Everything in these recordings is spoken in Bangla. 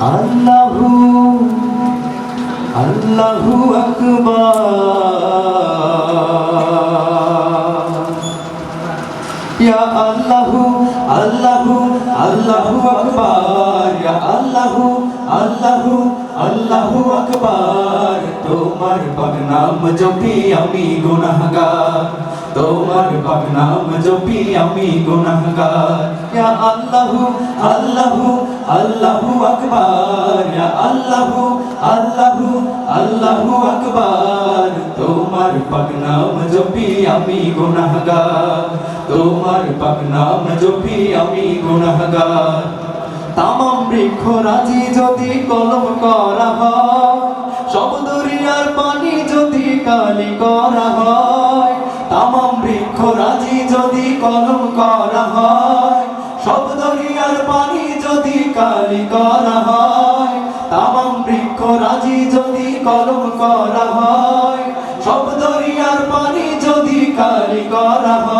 আল্লাহু আল্লাহু আকবার। ইয়া আল্লাহু আল্লাহু আল্লাহু আকবার। ইয়া আল্লাহু আল্লাহু আল্লাহু আকবার। তোমার পাক নাম জপি আমি গুনাহগার। তোমার পাক নাম জপি আমি গুনাহগার। আল্লাহু আল্লাহু আল্লাহু আকবার। ইয়া আল্লাহু আল্লাহু আল্লাহু আকবার। তোমার পাক নাম জপি আমি গুনাহগার। তোমার পাক নাম জপি আমি গুনাহগার। তামাম বৃক্ষ রাজি যদি কলম করা হয়, সব দরিয়ার পানি যদি কালি করা হয়, তামাম বৃক্ষ রাজি যদি কলম করা হয় সব দরিয়ার পানি যদি কালি করা হয়, তামাম বৃক্ষ রাজি যদি কলম করা হয়, সব দরিয়ার পানি যদি কালি করা হয়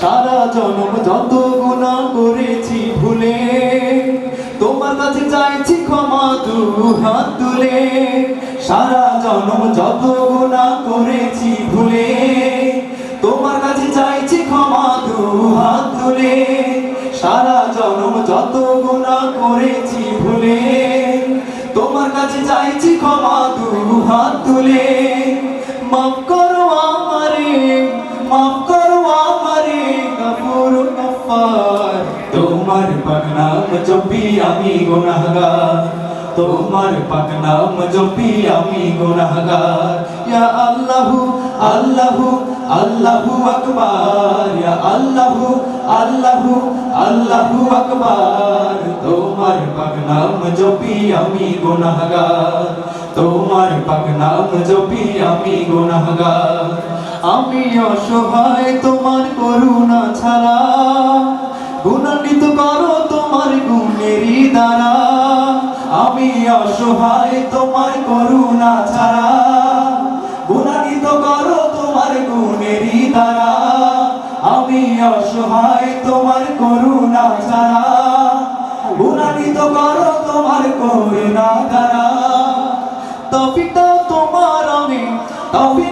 সারা জনম যত গুনাহ করেছি ভুলে, তোমার কাছে চাইছি ক্ষমা দু হাত তুলে। সারা জনম যত গুনাহ করেছি ভুলে, তোমার কাছে চাইছি ক্ষমা দু হাত তুলে। সারা জনম যত গুনাহ করেছি ভুলে, তোমার কাছে চাইছি ক্ষমা দু হাত তুলে। মাফ করো নাম জপি আমি গুনাহগার। তোমার পাক নাম জপি আমি গুনাহগার। ইয়া আল্লাহু আল্লাহু আল্লাহু আকবার। ইয়া আল্লাহু আল্লাহু আল্লাহু আকবার। তোমার পাক নাম জপি আমি গুনাহগার। তোমার পাক নাম জপি আমি গুনাহগার। আমি অসহায়, তোমার করুণা ছাড়া। গুণান্বিত করো দ্বারা আমি অসহায়, তোমার করুণা ছাড়া। গুণান্বিত করো তোমার গুণেরই দ্বারা আমি অসহায়, তোমার করুণা ছাড়া। গুণান্বিত করো তোমার করুণা দ্বারা তফিটাও তোমার আমি তোমার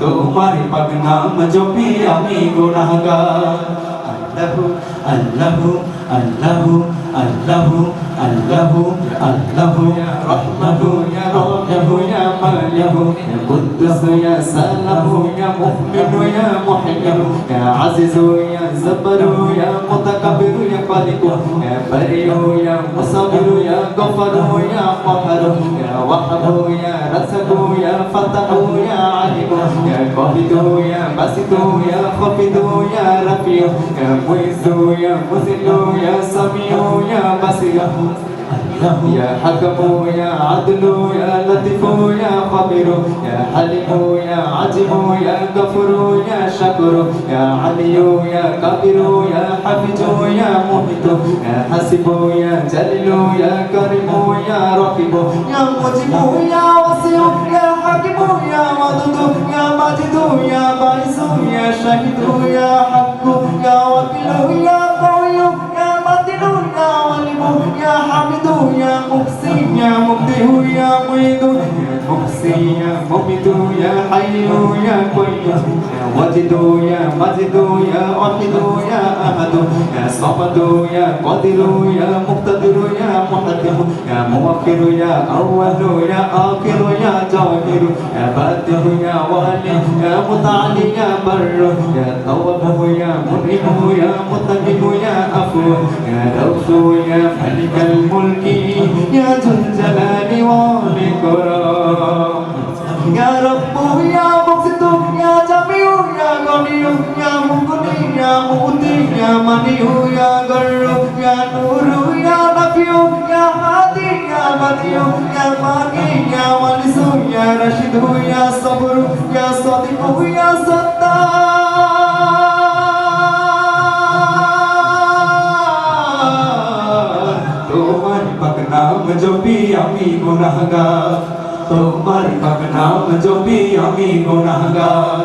তোমার পাক নাম জপি আমি গুনাহগার। আল্লাহু আল্লাহু আল্লাহু الله الله الله رحمه يا روحه يا مريه يا قدس يا سلام يا مؤمن يا محي يا عزيز يا زبر يا متكبر يا خالق يا بري يا مصبر يا غفر يا قهر يا وحد يا رزق يا فتح يا عليم يا قابض يا بسط يا خفض يا رفيع يا معز يا مذل يا سميع يا بصير يا حكم يا عدل يا لطيف يا خبير يا حليم يا عجم يا غفور يا شكور يا علي يا كبير يا حفيظ يا محيط يا حسيب يا جليل يا كريم يا رقيب يا مجيب يا واسع يا حكيم يا ودود يا ماجد يا باعث يا شهيد يا حق يا وكيل يا محسن يا مميت يا حي يا قيوم يا واجد يا ماجد يا واحد يا أحد يا صمد يا قادر يا مقتدر يا محكم يا مؤخر يا أول يا آخر يا ظاهر يا باطن يا والي يا متعالي يا بر يا تواب يا منعم يا متقم يا عفو يا دوس يا ملك الملك वली हो या गर्रो या नूरू या नफियो या हादी या बदियो या मागी या वालिसो या रशीद हो या सबरू या सादिक हो या सत्ता। তোমার পাকনাম জপি আমি গুনাহগার তোমার পাকনাম জপি আমি গুনাহগার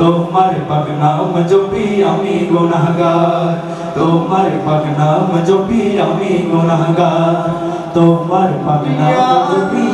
তোমার পাক নাম জপি আমি গুনাহগার। তোমার পাক নাম জপি আমি গুনাহগার। তোমার পাক নাম জপি